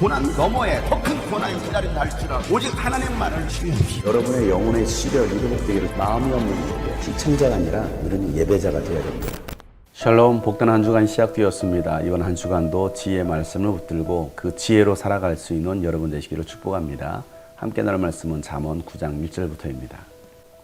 고난 너머에 더 큰 고난이 기다린다 할지라도 오직 하나님 말을 신뢰합시다. 여러분의 영혼의 시력이 회복되기를 마음이 없는 시청자가 아니라 우리는 예배자가 되어야 됩니다. 샬롬 복된 한 주간 시작되었습니다. 이번 한 주간도 지혜의 말씀을 붙들고 그 지혜로 살아갈 수 있는 여러분 되시기를 축복합니다. 함께 나눌 말씀은 잠언 9장 1절부터입니다.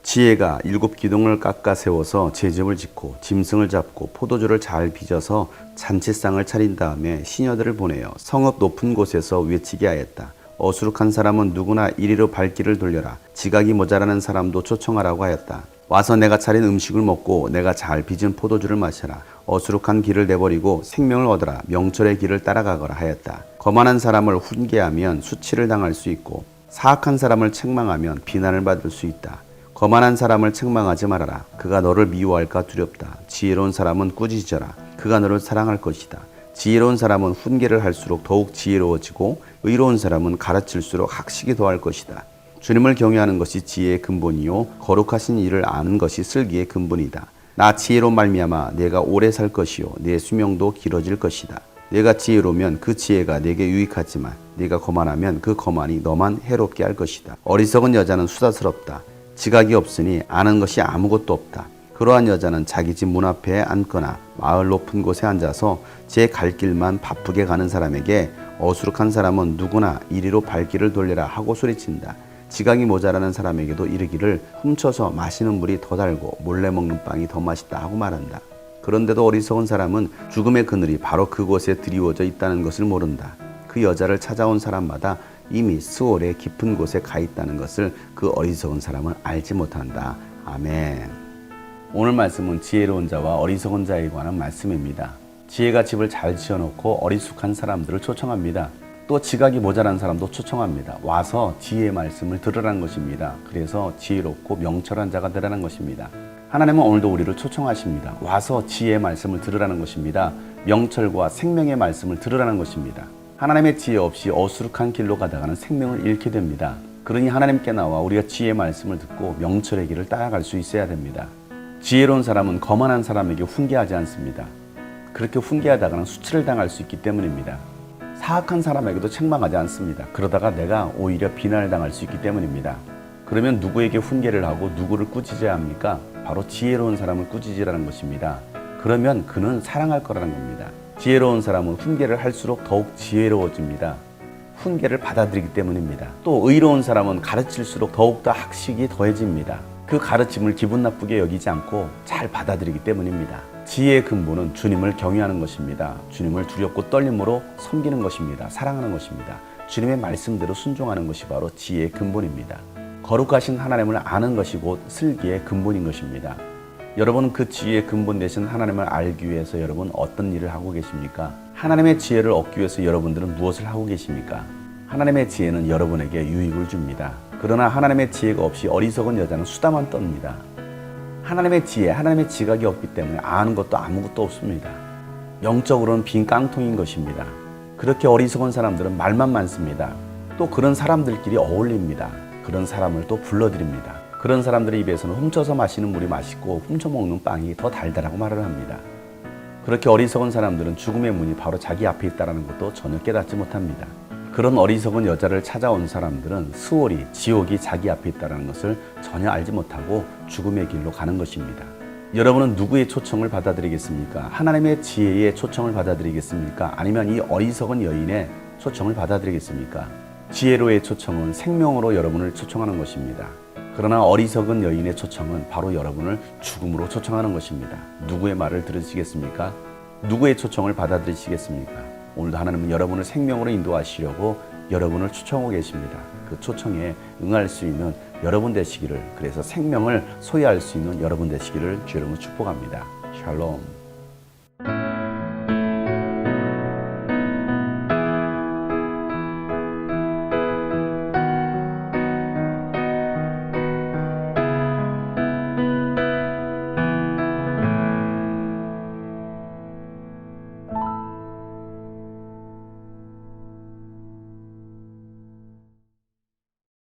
지혜가 일곱 기둥을 깎아 세워서 제집을 짓고 짐승을 잡고 포도주를 잘 빚어서 잔치상을 차린 다음에 시녀들을 보내어 성읍 높은 곳에서 외치게 하였다. 어수룩한 사람은 누구나 이리로 발길을 돌려라. 지각이 모자라는 사람도 초청하라고 하였다. 와서 내가 차린 음식을 먹고 내가 잘 빚은 포도주를 마셔라. 어수룩한 길을 내버리고 생명을 얻어라. 명철의 길을 따라가거라 하였다. 거만한 사람을 훈계하면 수치를 당할 수 있고 사악한 사람을 책망하면 비난을 받을 수 있다. 거만한 사람을 책망하지 말아라. 그가 너를 미워할까 두렵다. 지혜로운 사람은 꾸짖어라. 그가 너를 사랑할 것이다. 지혜로운 사람은 훈계를 할수록 더욱 지혜로워지고 의로운 사람은 가르칠수록 학식이 더할 것이다. 주님을 경외하는 것이 지혜의 근본이요 거룩하신 일을 아는 것이 슬기의 근본이다. 나 지혜로 말미암아 내가 오래 살 것이요 내 수명도 길어질 것이다. 내가 지혜로면 그 지혜가 내게 유익하지만 네가 거만하면 그 거만이 너만 해롭게 할 것이다. 어리석은 여자는 수다스럽다. 지각이 없으니 아는 것이 아무것도 없다. 그러한 여자는 자기 집 문 앞에 앉거나 마을 높은 곳에 앉아서 제 갈 길만 바쁘게 가는 사람에게 어수룩한 사람은 누구나 이리로 발길을 돌려라 하고 소리친다. 지각이 모자라는 사람에게도 이르기를 훔쳐서 마시는 물이 더 달고 몰래 먹는 빵이 더 맛있다 하고 말한다. 그런데도 어리석은 사람은 죽음의 그늘이 바로 그곳에 드리워져 있다는 것을 모른다. 그 여자를 찾아온 사람마다 이미 스월의 깊은 곳에 가 있다는 것을 그 어리석은 사람은 알지 못한다. 아멘. 오늘 말씀은 지혜로운 자와 어리석은 자에 관한 말씀입니다. 지혜가 집을 잘 지어놓고 어리숙한 사람들을 초청합니다. 또 지각이 모자란 사람도 초청합니다. 와서 지혜의 말씀을 들으라는 것입니다. 그래서 지혜롭고 명철한 자가 되라는 것입니다. 하나님은 오늘도 우리를 초청하십니다. 와서 지혜의 말씀을 들으라는 것입니다. 명철과 생명의 말씀을 들으라는 것입니다. 하나님의 지혜 없이 어수룩한 길로 가다가는 생명을 잃게 됩니다. 그러니 하나님께 나와 우리가 지혜의 말씀을 듣고 명철의 길을 따라갈 수 있어야 됩니다. 지혜로운 사람은 거만한 사람에게 훈계하지 않습니다. 그렇게 훈계하다가는 수치를 당할 수 있기 때문입니다. 사악한 사람에게도 책망하지 않습니다. 그러다가 내가 오히려 비난을 당할 수 있기 때문입니다. 그러면 누구에게 훈계를 하고 누구를 꾸짖어야 합니까? 바로 지혜로운 사람을 꾸짖으라는 것입니다. 그러면 그는 사랑할 거라는 겁니다. 지혜로운 사람은 훈계를 할수록 더욱 지혜로워집니다. 훈계를 받아들이기 때문입니다. 또 의로운 사람은 가르칠수록 더욱더 학식이 더해집니다. 그 가르침을 기분 나쁘게 여기지 않고 잘 받아들이기 때문입니다. 지혜의 근본은 주님을 경외하는 것입니다. 주님을 두렵고 떨림으로 섬기는 것입니다. 사랑하는 것입니다. 주님의 말씀대로 순종하는 것이 바로 지혜의 근본입니다. 거룩하신 하나님을 아는 것이 곧 슬기의 근본인 것입니다. 여러분 그 지혜의 근본 되신 하나님을 알기 위해서 여러분 어떤 일을 하고 계십니까? 하나님의 지혜를 얻기 위해서 여러분들은 무엇을 하고 계십니까? 하나님의 지혜는 여러분에게 유익을 줍니다. 그러나 하나님의 지혜가 없이 어리석은 여자는 수다만 떱니다. 하나님의 지혜, 하나님의 지각이 없기 때문에 아는 것도 아무것도 없습니다. 영적으로는 빈 깡통인 것입니다. 그렇게 어리석은 사람들은 말만 많습니다. 또 그런 사람들끼리 어울립니다. 그런 사람을 또 불러드립니다. 그런 사람들의 입에서는 훔쳐서 마시는 물이 맛있고 훔쳐 먹는 빵이 더 달달하고 말을 합니다. 그렇게 어리석은 사람들은 죽음의 문이 바로 자기 앞에 있다는 것도 전혀 깨닫지 못합니다. 그런 어리석은 여자를 찾아온 사람들은 수월이 지옥이 자기 앞에 있다는 것을 전혀 알지 못하고 죽음의 길로 가는 것입니다. 여러분은 누구의 초청을 받아들이겠습니까? 하나님의 지혜의 초청을 받아들이겠습니까? 아니면 이 어리석은 여인의 초청을 받아들이겠습니까? 지혜로의 초청은 생명으로 여러분을 초청하는 것입니다. 그러나 어리석은 여인의 초청은 바로 여러분을 죽음으로 초청하는 것입니다. 누구의 말을 들으시겠습니까? 누구의 초청을 받아들이시겠습니까? 오늘도 하나님은 여러분을 생명으로 인도하시려고 여러분을 초청하고 계십니다. 그 초청에 응할 수 있는 여러분 되시기를 그래서 생명을 소유할 수 있는 여러분 되시기를 주여러분 축복합니다. 샬롬.